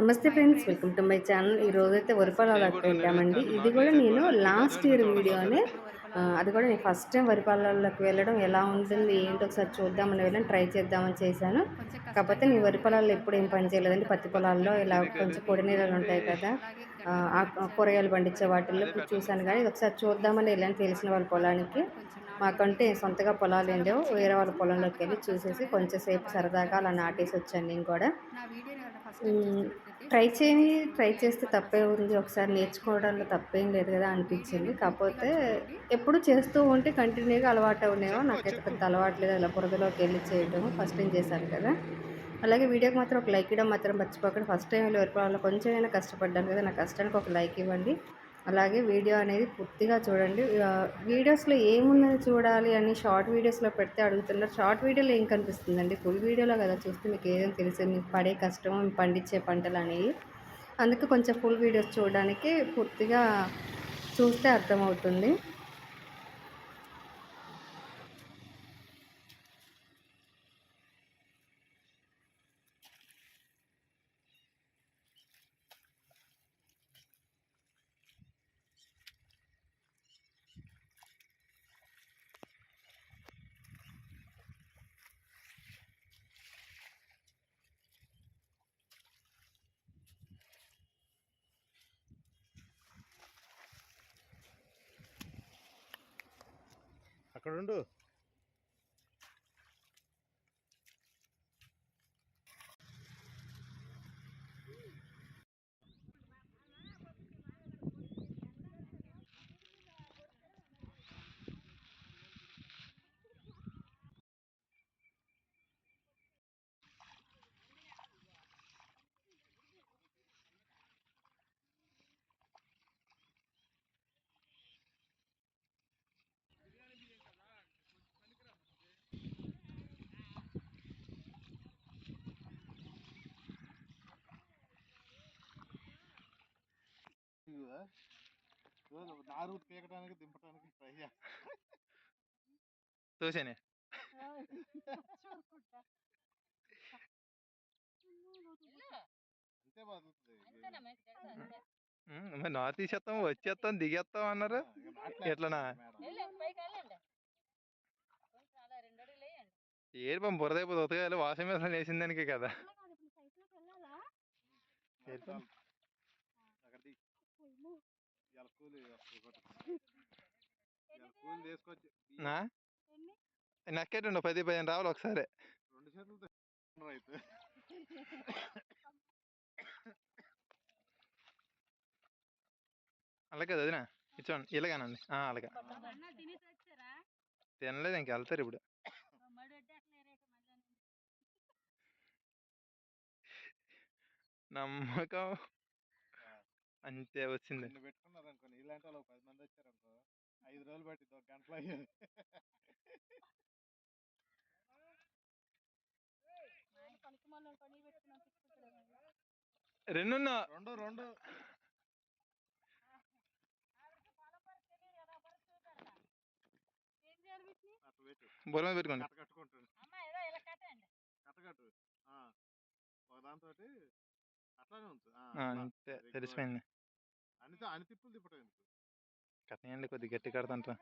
నమస్తే friends welcome to my channel. ఈ రోజు అయితే పెట్టామండి వెళ్ళామండి. ఇది కూడా నేను లాస్ట్ ఇయర్ వీడియోనే అది కూడా నేను ఫస్ట్ టైం వరిపాలలోకి వెళ్ళడం ఎలా ఉంటుంది ఏంటి ఒకసారి చూద్దామని వెళ్ళాను ట్రై చేద్దామని చేశాను. కాకపోతే నేను వరి పొలాల్లో ఎప్పుడు ఏం పని చేయలేదండి. పత్తి పొలాల్లో ఇలా కొంచెం పొడి నీళ్ళు ఉంటాయి కదా కూరగాయలు పండించే వాటిల్లో చూశాను కానీ ఇది ఒకసారి చూద్దామని వెళ్ళాను తెలిసిన వాళ్ళ పొలానికి. మాకంటే సొంతగా పొలాలు ఏం లేవు. వేరే వాళ్ళ పొలంలోకి వెళ్ళి చూసేసి కొంచెం సేపు సరదాగా అలా నాటేసి వచ్చాను నేను కూడా. ట్రై చేయి ట్రై చేస్తే తప్పే ఉంది. ఒకసారి నేర్చుకోవడంలో తప్పేం లేదు కదా అనిపించింది. కాకపోతే ఎప్పుడు చేస్తూ ఉంటే కంటిన్యూగా అలవాటు అవునేమో. నాకైతే పెద్ద అలవాటు లేదు. అలా బురదలోకి వెళ్ళి చేయడం ఫస్ట్ టైం చేశాను కదా. అలాగే వీడియోకి మాత్రం ఒక లైక్ ఇవ్వడం మాత్రం మర్చిపోకండి. ఫస్ట్ టైం వెళ్ళి వరకు కొంచెమైనా కష్టపడ్డాను కదా నా కష్టానికి ఒక లైక్ ఇవ్వండి. అలాగే వీడియో అనేది పూర్తిగా చూడండి. వీడియోస్లో ఏమున్నది చూడాలి అని షార్ట్ వీడియోస్లో పెడితే అడుగుతున్నారు. షార్ట్ వీడియోలో ఏం కనిపిస్తుందండి? ఫుల్ వీడియోలో కదా చూస్తే మీకు ఏదైనా తెలుసు? మీకు పడే కష్టం పండించే పంటలు అనేవి. అందుకే కొంచెం ఫుల్ వీడియోస్ చూడడానికి పూర్తిగా చూస్తే అర్థమవుతుంది. అక్కడుండు నారు పీకడానికి దింపడానికి ట్రై చూసానే మరి? నార్ తీసేస్తాం వచ్చేస్తాం దిగేస్తాం అన్నారు. ఎట్లనా? ఏడు పంపు బురదైపోతే ఉతకాలి వాసం మీద వేసిన దానికే కదా. నక్కేటుండు పది పదిహేను రావాలి ఒకసారి. రెండు చేతులతో అలాగే వదినా ఇచ్చోండి ఇలాగానండి ఆ, అలాగే తినలేదు ఇంక వెళ్తారు ఇప్పుడు. నమ్మకం. అంతే వచ్చింది. నిన్ను పెట్టుకున్నారు అనుకో ఇలాంటి వాళ్ళు ఒక పది మంది వచ్చారు అనుకో ఐదు రోజులు పట్టింది ఒక గంటలో అయ్యేది రెండున్నా? రెండు రెండు. పెట్టుకోండి. కట్ట. ఒక దాంతో అట్లానే ఆ, అట్లా. అంతే. తెలిసిపోయింది. అన్ని అన్ని తిప్పులు తిప్పటం ఎందుకు? కట్టేయండి కొద్దిగా గట్టి కడతాంట్రా.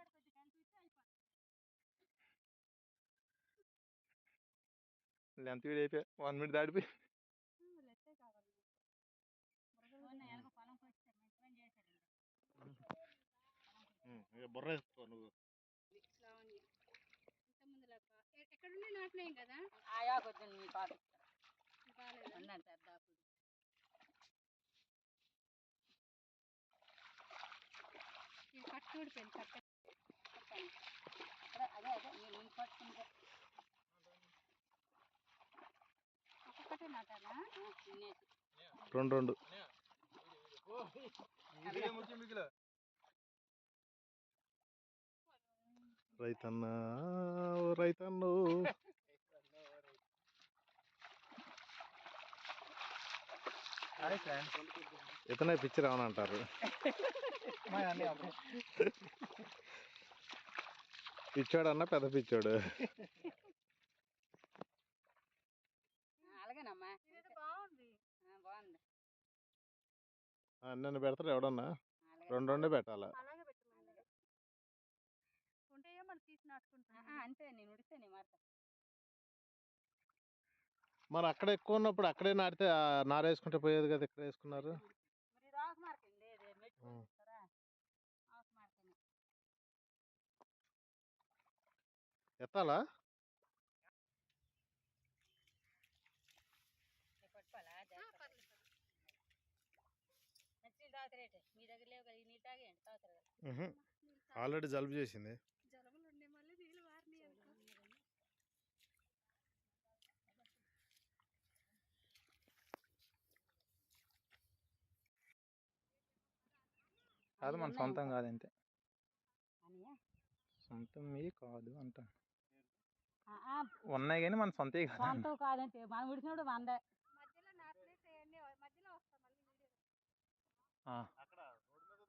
లెంత్ వీడియో అయిపోయి? వన్ మినిట్ దాటిపోయి ఉమ్, ఇక. బుర్ర వేసుకో నువ్వు. ఎక్కడుండి నాటినాయి కదా? ఆయా కొంచెం మీ పాట బాగాలేదా ఉండండి పెద్ద కట్ట అదే అదే ఒక్కొక్కటే నాటాలా రెండు. రెండు రైతన్నా. ఇతనే పిచ్చి రావనంటారు పిచ్చోడు అన్న పెద్ద పిచ్చోడు. అలాగేనమ్మా. ఇదైతే బాగుంది. ఆ, బాగుంది. నన్ను పెడతారు ఎవడన్నా? రెండు రెండే పెట్టాలా? అంతే నేను ఉడిస్తే నేను మారుతా మరి అక్కడ ఎక్కువ ఉన్నప్పుడు అక్కడే నాటితే ఆ నార వేసుకుంటే పోయేది కదా ఇక్కడ వేసుకున్నారు? ఎత్తాలా? పట్టుకోవాలా? జాగ్రత్త నచ్చిన తాగుతారేటే మీ దగ్గర లేవు కదా ఈ నీళ్ళు తాగేయండి తాగుతారు కదా ఆల్రెడీ జలుబు చేసింది జలములు ఉండే మళ్ళీ నీళ్ళు వారిని అనుకో కాదు మన సొంతం కాదు అంతే సొంతం మీ కాదు అంట ఆ, ఆ, ఉన్నాయి కానీ మన సొంతే కాదు సొంతం కాదంటే మనం ఉడిచినప్పుడు మందే మధ్యలో నాటలేసేయండి మధ్యలో వస్తాం మళ్ళీ వీడియో. ఆ, అక్కడ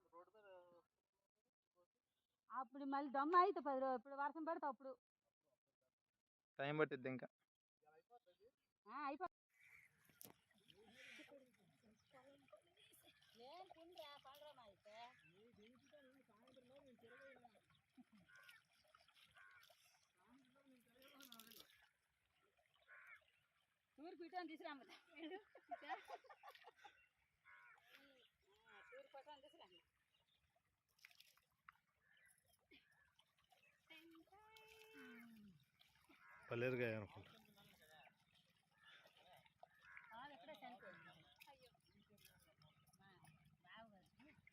రోడ్డు మీద రోడ్డు మీద అప్పుడు మళ్ళీ దమ్మ అయితే పది రోజులు ఇప్పుడు వర్షం పడితే అప్పుడు. టైం పట్టిద్ది ఇంకా. అయిపో ఏం కుండ్రా పండ్రా మా అయితే పీటని తీసుకురామ్మ. టూర్ పట్టని తీసుకురా పల్లేరుగా అనుకుంటా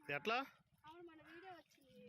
ఎట్లా? అవును మన వీడియో వచ్చింది.